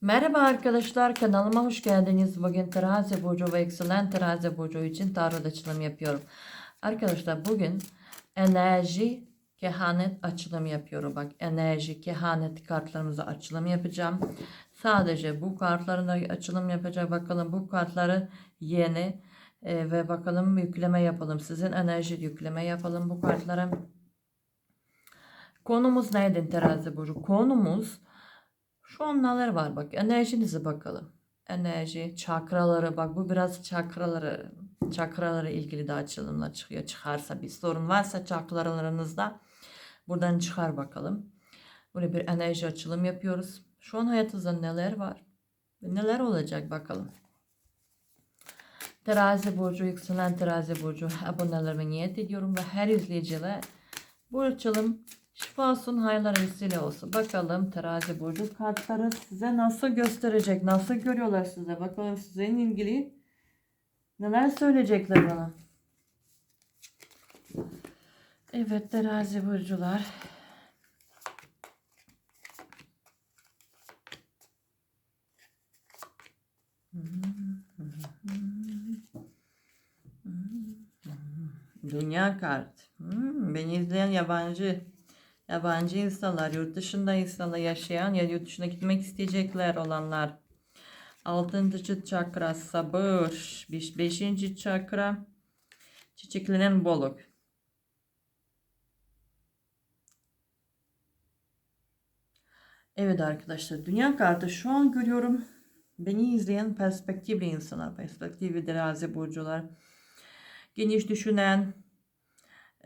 Merhaba arkadaşlar kanalıma hoş geldiniz. Bugün terazi burcu ve yükselen terazi burcu için tarot açılım yapıyorum. Arkadaşlar bugün enerji kehanet açılım yapıyorum. Bak enerji kehanet kartlarımıza açılım yapacağım. Sadece bu kartlarına açılım yapacak. Bakalım bu kartları yeni e, ve bakalım yükleme yapalım. Sizin enerji yükleme yapalım bu kartlara. Konumuz neydi terazi burcu? Konumuz şu an neler var bak enerjinize bakalım. Enerji, çakraları bak bu biraz çakraları çakralara ilgili de açılımlar çıkıyor. Çıkarsa bir sorun varsa çakralarınızda buradan çıkar bakalım. Böyle bir enerji açılım yapıyoruz. Şu an hayatınızda neler var? Neler olacak bakalım. Terazi burcu, yükselen terazi burcu abonelerime niyet ediyorum ve her izleyiciye bu açılım şifa olsun, hayırlar vesile olsun. Bakalım terazi burcu kartları size nasıl gösterecek, nasıl görüyorlar size. Bakalım sizinle ilgili neler söyleyecekler bana. Evet terazi burcular. Dünya kart. Hmm, beni izleyen yabancı yabancı insanlar, yurt dışında insanlar yaşayan ya yurt dışına gitmek isteyecekler olanlar. Altıncı çakra sabır. Beş, beşinci çakra çiçeklenen boluk. Evet arkadaşlar dünya kartı şu an görüyorum. Beni izleyen perspektifli insanlar, perspektifli terazi burcular, geniş düşünen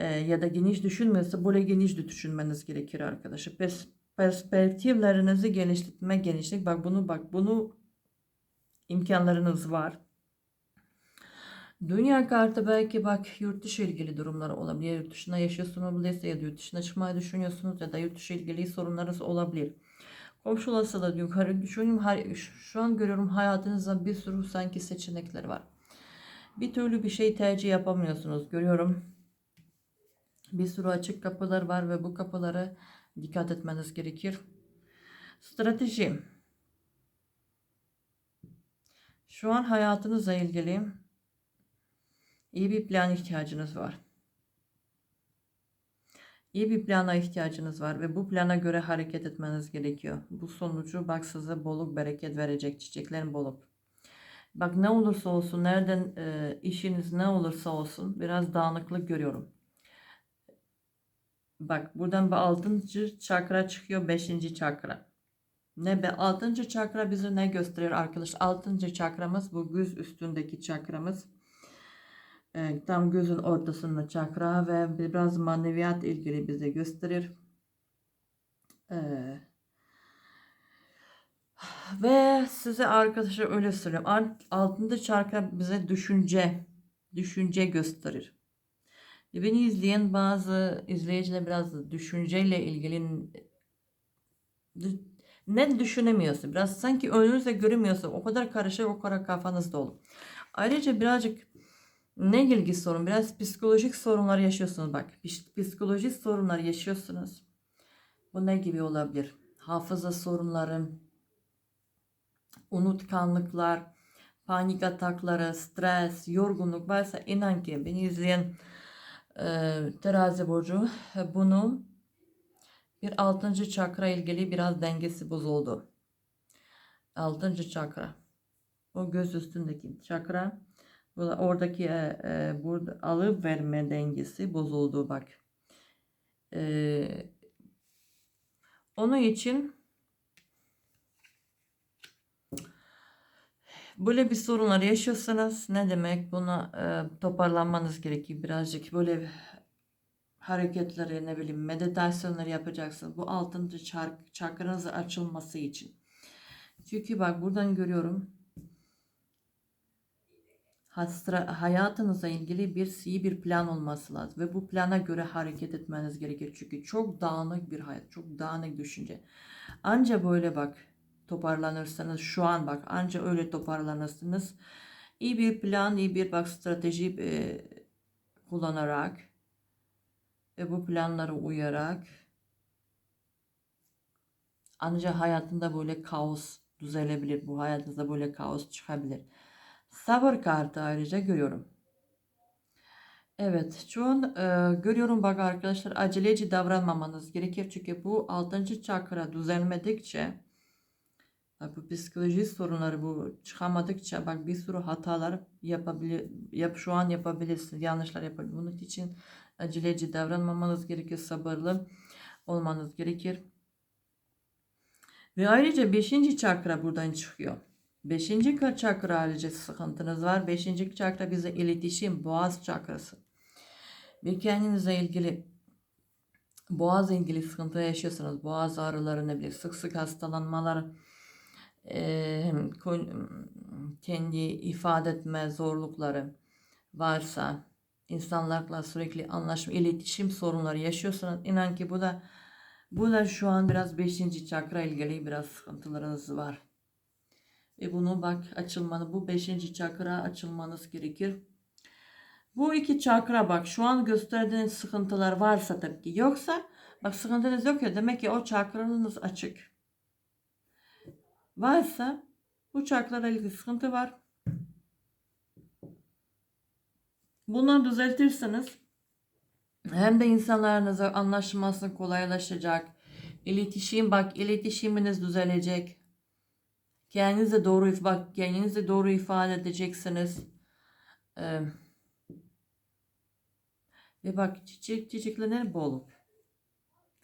e, ya da geniş düşünmüyorsa böyle geniş düşünmeniz gerekir arkadaşlar. Pers perspektiflerinizi genişletme, genişlik. Bak bunu bak bunu imkanlarınız var. Dünya kartı belki bak yurt dışı ilgili durumlar olabilir. Yurt dışında yaşıyorsunuz ya da yurt dışına çıkmayı düşünüyorsunuz ya da yurt dışı ilgili sorunlarınız olabilir. Komşu olasılığı yukarı düşünüyorum. Şu an görüyorum hayatınızda bir sürü sanki seçenekler var. Bir türlü bir şey tercih yapamıyorsunuz. Görüyorum. Bir sürü açık kapılar var ve bu kapılara dikkat etmeniz gerekir. Strateji. Şu an hayatınızla ilgili iyi bir plan ihtiyacınız var. İyi bir plana ihtiyacınız var ve bu plana göre hareket etmeniz gerekiyor. Bu sonucu bak size bolluk bereket verecek çiçeklerin bolluk. Bak ne olursa olsun nereden e, işiniz ne olursa olsun biraz dağınıklık görüyorum. Bak buradan bir altıncı çakra çıkıyor beşinci çakra. Ne be altıncı çakra bize ne gösterir arkadaş? Altıncı çakramız bu göz üstündeki çakramız. E, tam gözün ortasında çakra ve biraz maneviyat ilgili bize gösterir. E, ve size arkadaşlar öyle söylüyorum. Altında çakra bize düşünce, düşünce gösterir. Beni izleyen bazı izleyiciler biraz düşünceyle ilgili ne düşünemiyorsun. Biraz sanki önünüzde göremiyorsun. O kadar karışık, o kadar kafanızda olur. Ayrıca birazcık ne ilgili sorun? Biraz psikolojik sorunlar yaşıyorsunuz. Bak psikolojik sorunlar yaşıyorsunuz. Bu ne gibi olabilir? Hafıza sorunları, unutkanlıklar, panik atakları, stres, yorgunluk varsa inan ki beni izleyen e, terazi burcu bunu bir altıncı çakra ilgili biraz dengesi bozuldu. Altıncı çakra. O göz üstündeki çakra. Oradaki e, e, burada alıp verme dengesi bozuldu bak. E, onun için böyle bir sorunlar yaşıyorsanız ne demek buna e, toparlanmanız gerekiyor birazcık böyle hareketleri ne bileyim meditasyonları yapacaksınız. Bu altıncı çark, çakranızın açılması için. Çünkü bak buradan görüyorum. Hastra, hayatınızla ilgili bir iyi bir plan olması lazım. Ve bu plana göre hareket etmeniz gerekir. Çünkü çok dağınık bir hayat. Çok dağınık düşünce. Anca böyle bak toparlanırsanız şu an bak anca öyle toparlanırsınız. İyi bir plan, iyi bir bak strateji e, kullanarak ve bu planlara uyarak ancak hayatında böyle kaos düzelebilir. Bu hayatınızda böyle kaos çıkabilir. Sabır kartı ayrıca görüyorum. Evet, şu an e, görüyorum bak arkadaşlar aceleci davranmamanız gerekir. Çünkü bu 6. çakra düzelmedikçe bu psikoloji sorunları bu çıkamadıkça bak bir sürü hatalar yapabilir yap şu an yapabilirsiniz. Yanlışlar yapabilir. Bunun için aceleci davranmamanız gerekir. Sabırlı olmanız gerekir. Ve ayrıca 5. çakra buradan çıkıyor. 5. çakra ayrıca sıkıntınız var. 5. çakra bize iletişim, boğaz çakrası. Bir kendinize ilgili boğaz ilgili sıkıntı yaşıyorsanız, boğaz ağrıları ne bileyim, sık sık hastalanmalar, kendi ifade etme zorlukları varsa, insanlarla sürekli anlaşma, iletişim sorunları yaşıyorsanız inan ki bu da bu da şu an biraz 5. çakra ilgili biraz sıkıntılarınız var. Ve bunu bak açılmanı bu 5. çakra açılmanız gerekir. Bu iki çakra bak şu an gösterdiğiniz sıkıntılar varsa tabii ki yoksa bak sıkıntınız yok ya demek ki o çakranız açık. Varsa bu çakrayla ilgili sıkıntı var. Bunları düzeltirseniz hem de insanlarınızla anlaşması kolaylaşacak. İletişim bak iletişiminiz düzelecek. Kendinize doğru bak kendinize doğru ifade edeceksiniz. Ee, ve bak çiçek çiçeklenir bol.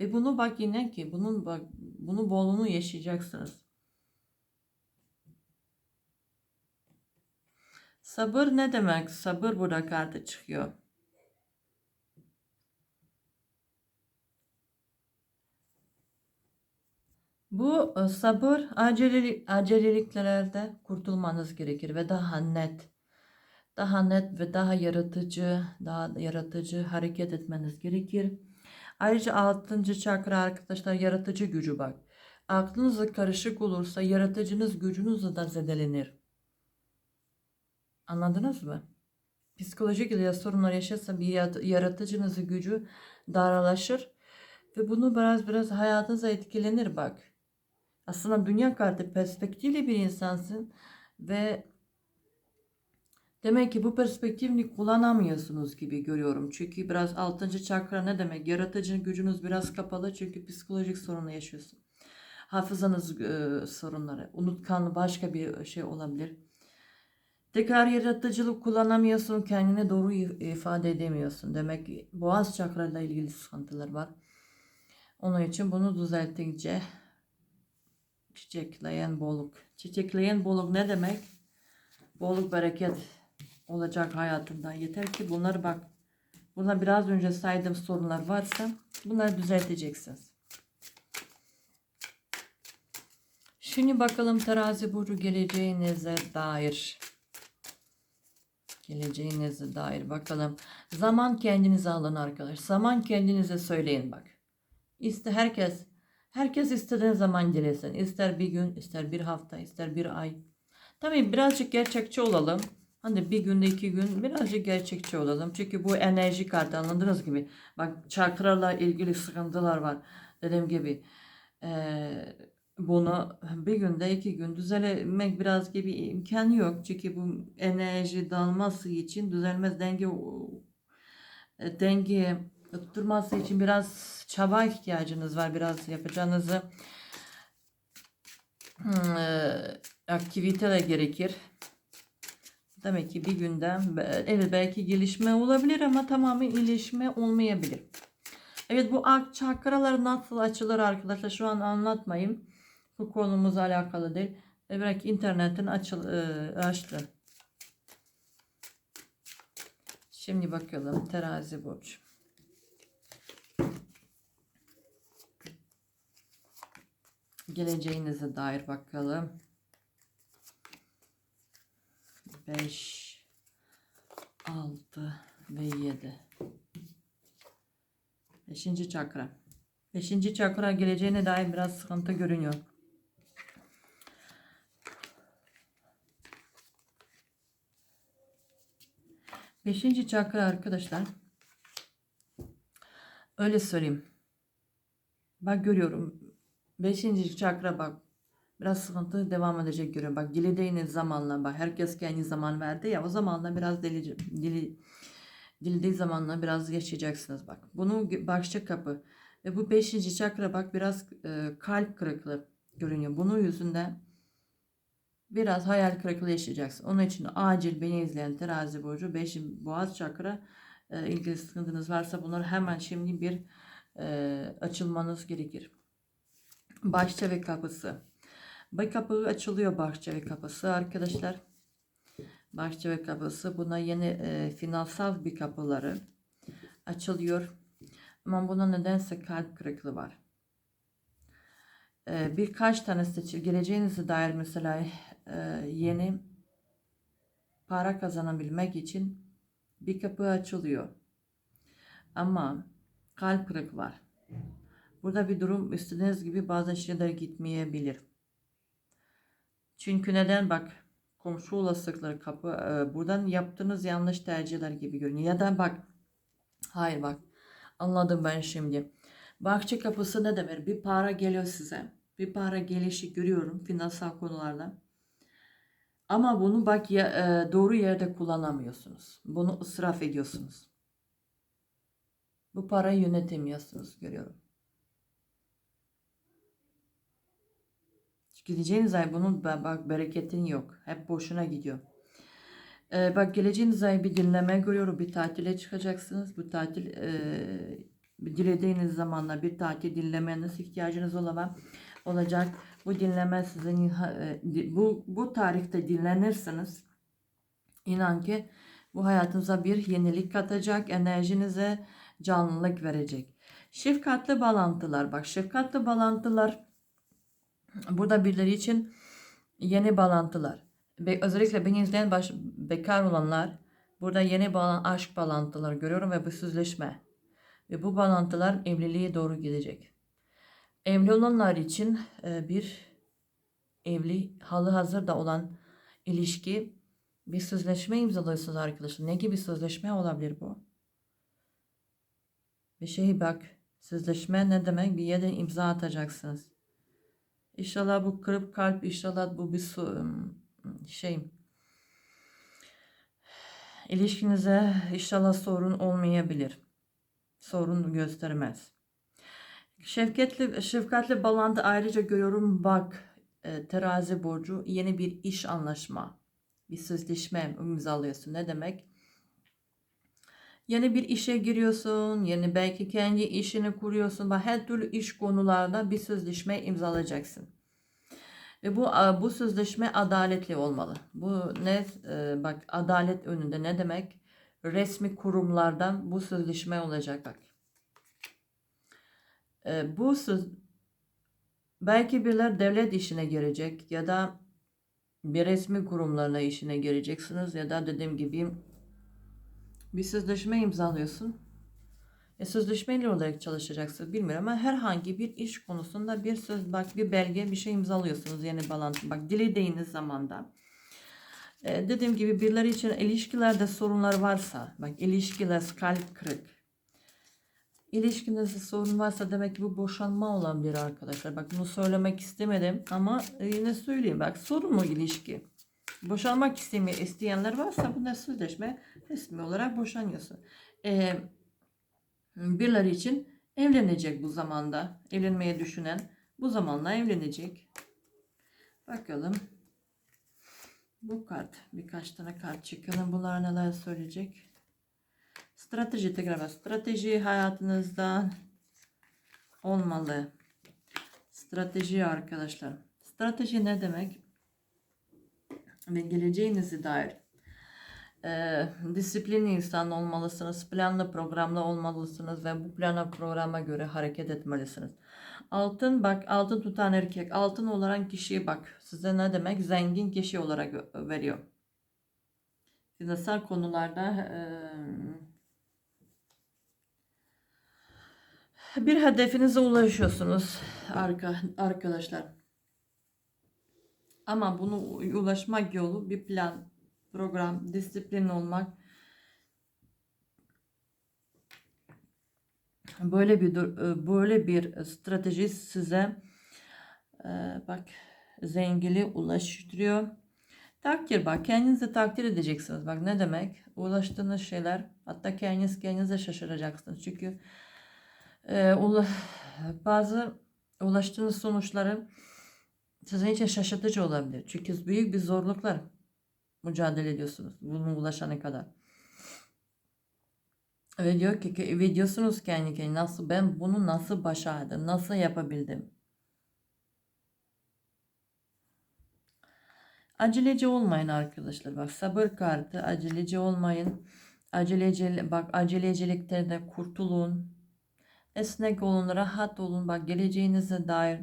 Ve bunu bak yine ki bunun bak bunu bolluğunu yaşayacaksınız. Sabır ne demek? Sabır burada kartı çıkıyor. Bu e, sabır acelelik, aceleliklerden kurtulmanız gerekir ve daha net, daha net ve daha yaratıcı, daha yaratıcı hareket etmeniz gerekir. Ayrıca 6. çakra arkadaşlar yaratıcı gücü bak. Aklınız karışık olursa yaratıcınız gücünüz de zedelenir. Anladınız mı? Psikolojik ya sorunlar yaşarsa bir yat- yaratıcınız gücü daralaşır ve bunu biraz biraz hayatınıza etkilenir bak. Aslında dünya kartı perspektifli bir insansın ve demek ki bu perspektifini kullanamıyorsunuz gibi görüyorum. Çünkü biraz 6. çakra ne demek? Yaratıcı gücünüz biraz kapalı çünkü psikolojik sorunu yaşıyorsun. Hafızanız e, sorunları, unutkanlı başka bir şey olabilir. Tekrar yaratıcılık kullanamıyorsun, kendine doğru if- ifade edemiyorsun. Demek ki boğaz çakrayla ilgili sıkıntılar var. Onun için bunu düzeltince çiçekleyen bolluk. Çiçekleyen bolluk ne demek? Bolluk bereket olacak hayatında. Yeter ki bunlar bak. Buna biraz önce saydığım sorunlar varsa bunları düzelteceksiniz. Şimdi bakalım terazi burcu geleceğinize dair. Geleceğinize dair bakalım. Zaman kendinize alın arkadaş. Zaman kendinize söyleyin bak. İşte herkes herkes istediğin zaman dilesin. İster bir gün, ister bir hafta, ister bir ay. Tabii birazcık gerçekçi olalım. Hani bir günde iki gün birazcık gerçekçi olalım. Çünkü bu enerji kartı anladığınız gibi. Bak çakralarla ilgili sıkıntılar var. Dediğim gibi. Eee bunu bir günde iki gün düzelmek biraz gibi imkan yok. Çünkü bu enerji dalması için düzelmez denge e, denge tutturması için biraz çaba ihtiyacınız var. Biraz yapacağınızı hmm, e, aktivite de gerekir. Demek ki bir günden be- evet belki gelişme olabilir ama tamamen iyileşme olmayabilir. Evet bu ak çakralar nasıl açılır arkadaşlar şu an anlatmayayım. Bu konumuzla alakalı değil. E, internetin açıl e, açtı. Şimdi bakalım terazi burcu. Geleceğinize dair bakalım. 5 6 ve 7 Beşinci çakra. Beşinci çakra geleceğine dair biraz sıkıntı görünüyor. Beşinci çakra arkadaşlar. Öyle söyleyeyim. Bak görüyorum. Beşinci çakra bak. biraz sıkıntı devam edecek görüyorum. Bak dilediğiniz zamanla bak herkes kendi zaman verdi ya o zamanla biraz deli, dili, dilediği zamanla biraz yaşayacaksınız bak. Bunu başta kapı ve bu beşinci çakra bak biraz e, kalp kırıklığı görünüyor. Bunun yüzünden biraz hayal kırıklığı yaşayacaksın. Onun için acil beni izleyen terazi burcu 5. boğaz çakra e, ilgili sıkıntınız varsa bunları hemen şimdi bir e, açılmanız gerekir. Bahçe ve kapısı. Bu kapı açılıyor bahçe ve kapısı arkadaşlar. Bahçe ve kapısı buna yeni e, finansal bir kapıları açılıyor. Ama buna nedense kalp kırıklığı var. E, birkaç tane seçil geleceğinize dair mesela yeni para kazanabilmek için bir kapı açılıyor. Ama kalp kırık var. Burada bir durum istediğiniz gibi bazı şeyler gitmeyebilir. Çünkü neden bak komşu olasılıkları kapı e, buradan yaptığınız yanlış tercihler gibi görünüyor. Ya da bak hayır bak anladım ben şimdi. Bahçe kapısı ne demek? Bir para geliyor size. Bir para gelişi görüyorum finansal konularda. Ama bunu bak ya, e, doğru yerde kullanamıyorsunuz. Bunu ısraf ediyorsunuz. Bu parayı yönetemiyorsunuz görüyorum. Gideceğiniz ay bunun bak bereketin yok. Hep boşuna gidiyor. Ee, bak geleceğiniz ay bir dinleme görüyorum. Bir tatile çıkacaksınız. Bu tatil e, dilediğiniz zamanla bir tatil dinlemeniz ihtiyacınız olama, olacak. Bu dinleme sizin e, bu, bu tarihte dinlenirseniz inan ki bu hayatınıza bir yenilik katacak. Enerjinize canlılık verecek. Şefkatli bağlantılar. Bak şefkatli bağlantılar Burada birileri için yeni bağlantılar. Ve özellikle beni izleyen baş, bekar olanlar burada yeni bağlan aşk bağlantıları görüyorum ve bu sözleşme. Ve bu bağlantılar evliliğe doğru gidecek. Evli olanlar için e, bir evli halı hazırda olan ilişki bir sözleşme imzalıyorsunuz arkadaşlar. Ne gibi sözleşme olabilir bu? Bir şey bak sözleşme ne demek? Bir yere imza atacaksınız. İnşallah bu kırıp kalp, inşallah bu bir şey ilişkinize inşallah sorun olmayabilir. Sorun göstermez. Şefkatli, şefkatli bağlantı ayrıca görüyorum bak e, terazi burcu yeni bir iş anlaşma bir sözleşme imzalıyorsun. Ne demek? Yeni bir işe giriyorsun, yeni belki kendi işini kuruyorsun. Bak her türlü iş konularda bir sözleşme imzalayacaksın. Ve bu bu sözleşme adaletli olmalı. Bu ne e, bak adalet önünde ne demek? Resmi kurumlardan bu sözleşme olacak bak. E, bu söz belki birler devlet işine girecek ya da bir resmi kurumlarla işine gireceksiniz ya da dediğim gibi bir sözleşme imzalıyorsun. E, sözleşmeyle olarak çalışacaksınız bilmiyorum ama herhangi bir iş konusunda bir söz bak bir belge bir şey imzalıyorsunuz yeni bağlantı bak dilediğiniz zamanda. E, dediğim gibi birileri için ilişkilerde sorunlar varsa bak ilişkiler kalp kırık. İlişkinizde sorun varsa demek ki bu boşanma olabilir arkadaşlar. Bak bunu söylemek istemedim ama yine söyleyeyim. Bak sorun mu ilişki? Boşanmak istemiyor, isteyenler varsa bunda sözleşme resmi olarak boşanıyorsun. Ee, birileri için evlenecek bu zamanda. Evlenmeye düşünen bu zamanla evlenecek. Bakalım. Bu kart. Birkaç tane kart çıkalım. Bunlar neler söyleyecek? Strateji tekrar. Strateji hayatınızda olmalı. Strateji arkadaşlar. Strateji ne demek? Ve geleceğinizi dair e, disiplinli insan olmalısınız. Planlı programlı olmalısınız ve bu plana programa göre hareket etmelisiniz. Altın bak altın tutan erkek altın olan kişiyi bak size ne demek zengin kişi olarak veriyor. Finansal konularda e, bir hedefinize ulaşıyorsunuz arka, arkadaşlar. Ama bunu ulaşmak yolu bir plan program, disiplin olmak. Böyle bir e, böyle bir strateji size e, bak zengili ulaştırıyor. Takdir bak kendinizi takdir edeceksiniz. Bak ne demek? Ulaştığınız şeyler hatta kendiniz kendinize şaşıracaksınız. Çünkü e, ula- bazı ulaştığınız sonuçları sizin için şaşırtıcı olabilir. Çünkü büyük bir zorluklar mücadele ediyorsunuz. Bunu ulaşana kadar. Ve diyor ki, ve diyorsunuz kendi kendine nasıl ben bunu nasıl başardım, nasıl yapabildim? Aceleci olmayın arkadaşlar. Bak sabır kartı aceleci olmayın. Aceleci bak acelecilikten de kurtulun. Esnek olun, rahat olun. Bak geleceğinize dair.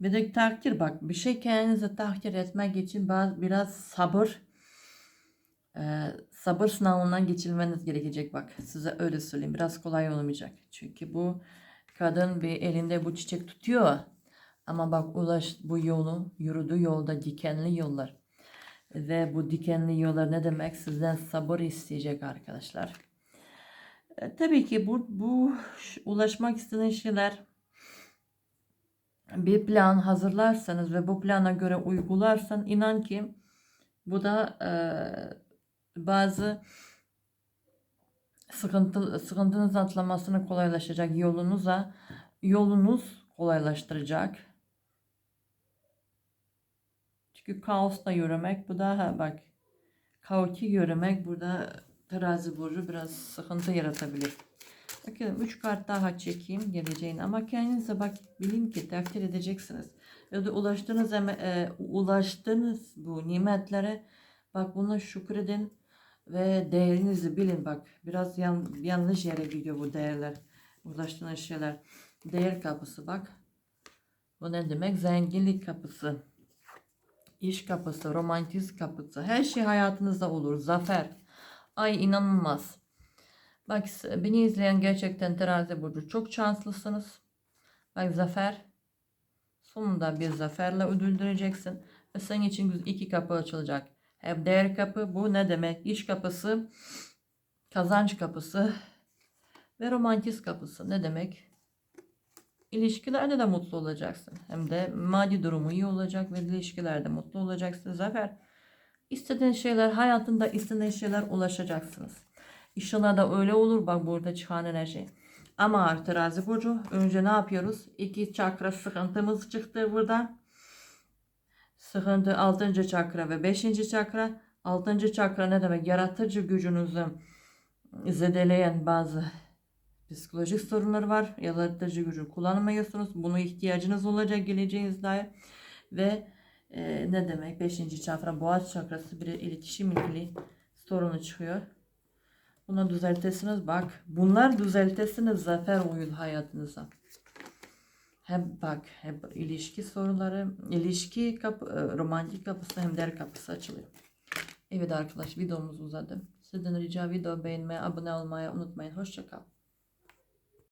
Bir de takdir bak bir şey kendinize takdir etmek için bazı biraz sabır e, sabır sınavından geçilmeniz gerekecek. Bak size öyle söyleyeyim biraz kolay olmayacak. Çünkü bu kadın bir elinde bu çiçek tutuyor. Ama bak ulaş bu yolu yürüdüğü yolda dikenli yollar ve bu dikenli yollar ne demek sizden sabır isteyecek arkadaşlar. E, tabii ki bu bu ulaşmak istediğiniz şeyler bir plan hazırlarsanız ve bu plana göre uygularsan inan ki bu da eee, bazı sıkıntı sıkıntınızın atlamasını kolaylaştıracak yolunuza yolunuz kolaylaştıracak. Çünkü kaosta yürümek bu da ha, bak kaotik yürümek burada terazi burcu biraz sıkıntı yaratabilir. Bakın 3 kart daha çekeyim geleceğin ama kendinize bak bilin ki takdir edeceksiniz. Ya da ulaştığınız e, ulaştığınız bu nimetlere bak buna şükredin ve değerinizi bilin bak. Biraz yan, yanlış yere gidiyor bu değerler. Ulaştığınız şeyler. Değer kapısı bak. Bu ne demek? Zenginlik kapısı. İş kapısı, romantizm kapısı. Her şey hayatınızda olur. Zafer. Ay inanılmaz. Bak beni izleyen gerçekten terazi burcu çok şanslısınız. Bak zafer. Sonunda bir zaferle ödüldüreceksin. Ve senin için iki kapı açılacak. Hem değer kapı bu ne demek? İş kapısı, kazanç kapısı ve romantiz kapısı. Ne demek? İlişkilerde de mutlu olacaksın. Hem de maddi durumu iyi olacak ve ilişkilerde mutlu olacaksın. Zafer. İstediğin şeyler, hayatında istediğin şeyler ulaşacaksınız. İnşallah da öyle olur. Bak burada çıkan enerji. Ama terazi burcu önce ne yapıyoruz? İki çakra sıkıntımız çıktı burada. Sıkıntı 6. çakra ve 5. çakra. 6. çakra ne demek? Yaratıcı gücünüzü zedeleyen bazı psikolojik sorunlar var. Yaratıcı gücü kullanmıyorsunuz. Bunu ihtiyacınız olacak geleceğiniz dair. Ve e, ne demek? 5. çakra boğaz çakrası bir iletişim ilgili sorunu çıkıyor. Bunu düzeltesiniz bak. Bunlar düzeltesiniz zafer oyun hayatınıza. Hem bak hem ilişki soruları, ilişki kapı, e, romantik kapısı hem der kapısı açılıyor. Evet arkadaş videomuz uzadı. Sizden rica video beğenmeyi, abone olmayı unutmayın. Hoşçakalın.